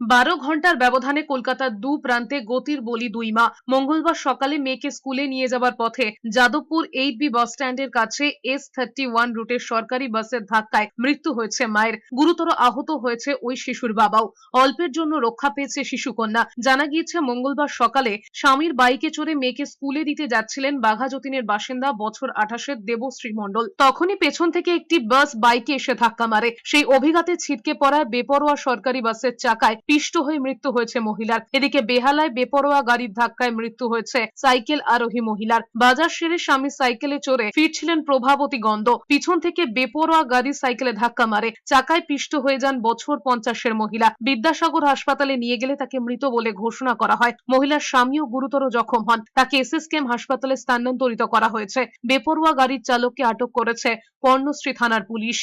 বারো ঘণ্টার ব্যবধানে কলকাতার দু প্রান্তে গতির বলি দুই মা। মঙ্গলবার সকালে মেয়েকে স্কুলে নিয়ে যাবার পথে যাদবপুর এইট বি বাস স্ট্যান্ডের কাছে এস থার্টি ওয়ান রুটের সরকারি বাসের ধাক্কায় মৃত্যু হয়েছে মায়ের। গুরুতর আহত হয়েছে ওই শিশুর বাবাও। অল্পের জন্য রক্ষা পেয়েছে শিশুকন্যা। জানা গিয়েছে, মঙ্গলবার সকালে স্বামীর বাইকে চড়ে মেয়েকে স্কুলে দিতে যাচ্ছিলেন বাঘাযতীনের বাসিন্দা বছর আঠাশের দেবশ্রী মণ্ডল। তখনই পেছন থেকে একটি বাস বাইকে এসে ধাক্কা মারে। সেই অভিঘাতে ছিটকে পড়া বেপরোয়া সরকারি বাসের চাকায় পিষ্ট হয়ে মৃত্যু হয়েছে মহিলার। এদিকে বেহালায় বেপরোয়া গাড়ির ধাক্কায় মৃত্যু হয়েছে সাইকেল আরোহী মহিলার। বাজার সেরে স্বামী সাইকেলে চড়ে ফিরছিলেন প্রভাবতী গন্ধ। পিছন থেকে বেপরোয়া গাড়ি সাইকেলে ধাক্কা মারে। চাকায় পিষ্ট হয়ে যান বছর পঞ্চাশের মহিলা। বিদ্যাসাগর হাসপাতালে নিয়ে গেলে তাকে মৃত বলে ঘোষণা করা হয়। মহিলার স্বামীও গুরুতর জখম হন। তাকে এসএসকেএম হাসপাতালে স্থানান্তরিত করা হয়েছে। বেপরোয়া গাড়ির চালককে আটক করেছে কর্ণশ্রী থানার পুলিশ।